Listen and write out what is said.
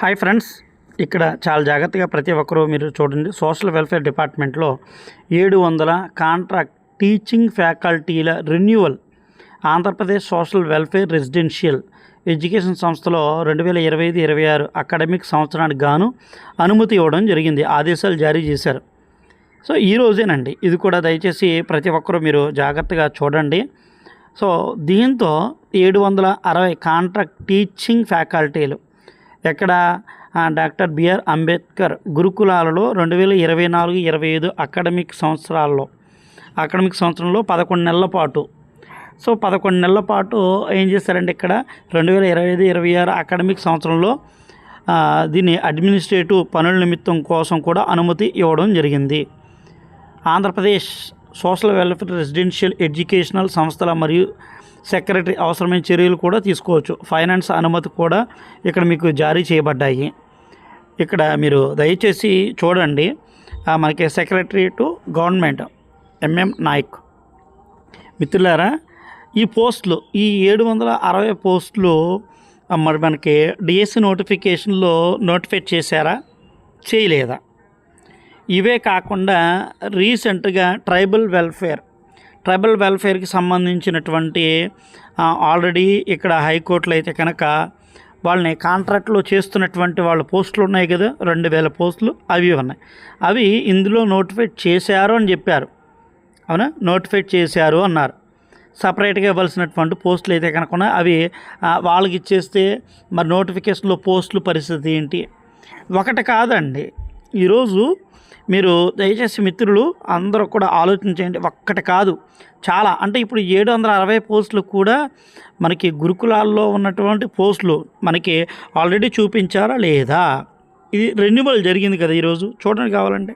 Hi friends ఇక్కడ చాలా జాగ్రత్తగా ప్రతి ఒక్కరూ మీరు చూడండి. సోషల్ వెల్ఫేర్ డిపార్ట్మెంట్లో ఏడు వందల contract teaching ఫ్యాకల్టీల renewal Andhra Pradesh social welfare residential education సంస్థలో రెండు వేల ఇరవై ఐదు ఇరవై ఆరు అకాడమిక్ సంవత్సరానికి గాను అనుమతి ఇవ్వడం జరిగింది. ఆదేశాలు జారీ చేశారు. సో ఈ రోజేనండి. ఇది కూడా దయచేసి ప్రతి ఒక్కరూ మీరు జాగ్రత్తగా చూడండి. సో దీంతో ఏడు వందల అరవై కాంట్రాక్ట్ టీచింగ్ ఫ్యాకల్టీలు ఎక్కడ? డాక్టర్ బిఆర్ అంబేద్కర్ గురుకులాలలో రెండు వేల ఇరవై నాలుగు ఇరవై ఐదు అకాడమిక్ సంవత్సరాల్లో అకాడమిక్ సంవత్సరంలో పదకొండు నెలల పాటు. సో పదకొండు నెలల పాటు ఏం చేశారంటే ఇక్కడ? రెండు వేల ఇరవై ఐదు ఇరవై ఆరు అకాడమిక్ సంవత్సరంలో దీని అడ్మినిస్ట్రేటివ్ పనుల నిమిత్తం కోసం కూడా అనుమతి ఇవ్వడం జరిగింది. Andhra Pradesh social welfare residential educational సంస్థల మరియు సెక్రటరీ అవసరమైన చర్యలు కూడా తీసుకోవచ్చు. ఫైనాన్స్ అనుమతి కూడా ఇక్కడ మీకు జారీ చేయబడ్డాయి. ఇక్కడ మీరు దయచేసి చూడండి. మనకి secretary to government MM Nayak. మిత్రులారా ఈ పోస్టులు ఈ ఏడు వందల అరవై పోస్టులు మరి మనకి డిఎస్సి నోటిఫికేషన్లో నోటిఫై చేశారా? చేయలేదా? ఇవే కాకుండా రీసెంట్గా ట్రైబల్ వెల్ఫేర్ ట్రైబల్ వెల్ఫేర్కి సంబంధించినటువంటి ఆల్రెడీ ఇక్కడ హైకోర్టులో అయితే కనుక వాళ్ళని కాంట్రాక్ట్లో చేస్తున్నటువంటి వాళ్ళ పోస్టులు ఉన్నాయి కదా రెండు వేల పోస్టులు అవి ఉన్నాయి. అవి ఇందులో నోటిఫై చేశారు అని చెప్పారు. అవునా? నోటిఫై చేశారు అన్నారు. సపరేట్గా ఇవ్వాల్సినటువంటి పోస్టులు అయితే కనుక అవి వాళ్ళకి ఇచ్చేస్తే మరి నోటిఫికేషన్లో పోస్టులు పరిస్థితి ఏంటి? ఒకటి కాదండి. ఈరోజు మీరు దయచేసి మిత్రులు అందరూ కూడా ఆలోచించండి ఒక్కటి కాదు. చాలా అంటే ఇప్పుడు ఏడు వందల అరవై పోస్టులు కూడా మనకి గురుకులాల్లో ఉన్నటువంటి పోస్టులు మనకి ఆల్రెడీ చూపించారా లేదా? ఇది రెన్యువల్ జరిగింది కదా ఈరోజు. చూడండి కావాలంటే.